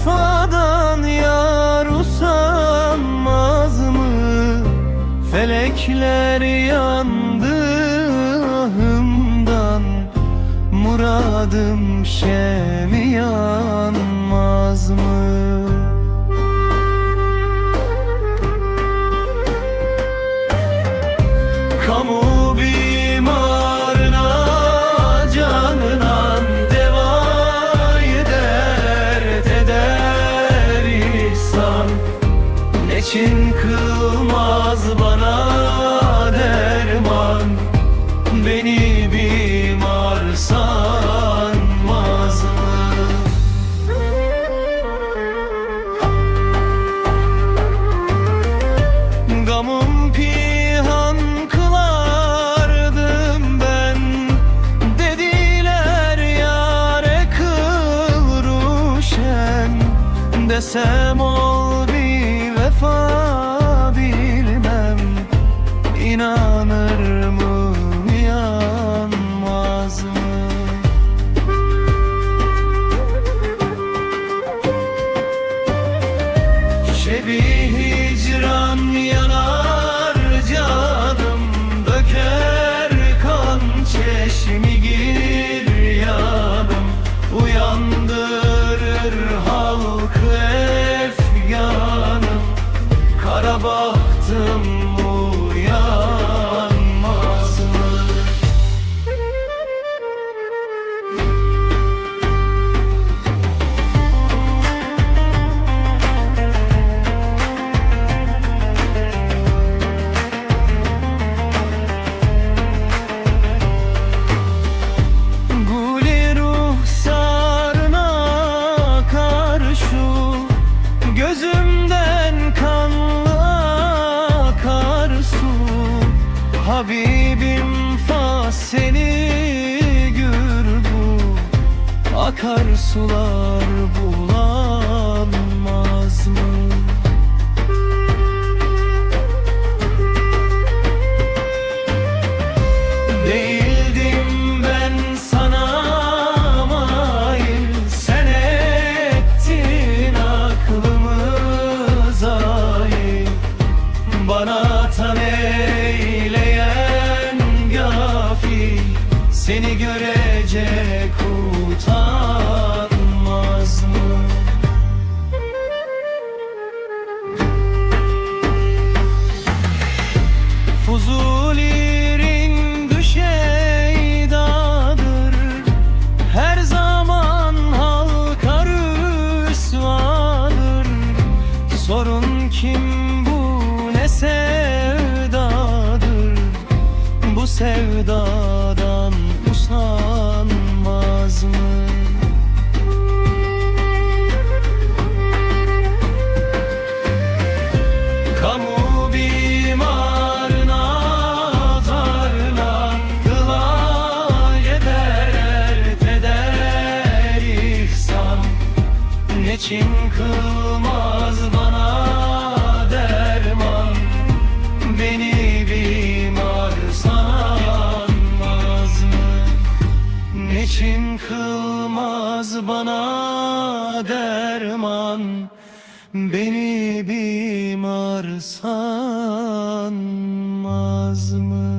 Cefadan yar usanmaz mı? Felekler yandı ahımdan Muradım şemi yanmaz mı? Kamu Neçin kılmaz bana derman. Beni bimar sanmaz. Mı? Gamım pihan kılardım ben. Dediler yare kıl ruşen. Desem bir vefa bilmem İnanır mı inanmaz mı? Şebi above. Habibim fa seni gür bu Akar sular bulanmaz Seni görecek utanmaz mı? Fuzulirin düşeydadır. Her zaman halka rüsvadır Sorun kim bu ne sevdadır? Bu sevdadan usanmaz mı? Kamu bimarına zarla Kıla eder eder ihsan kılmaz Niçin kılmaz bana derman Beni bimar sanmaz mı?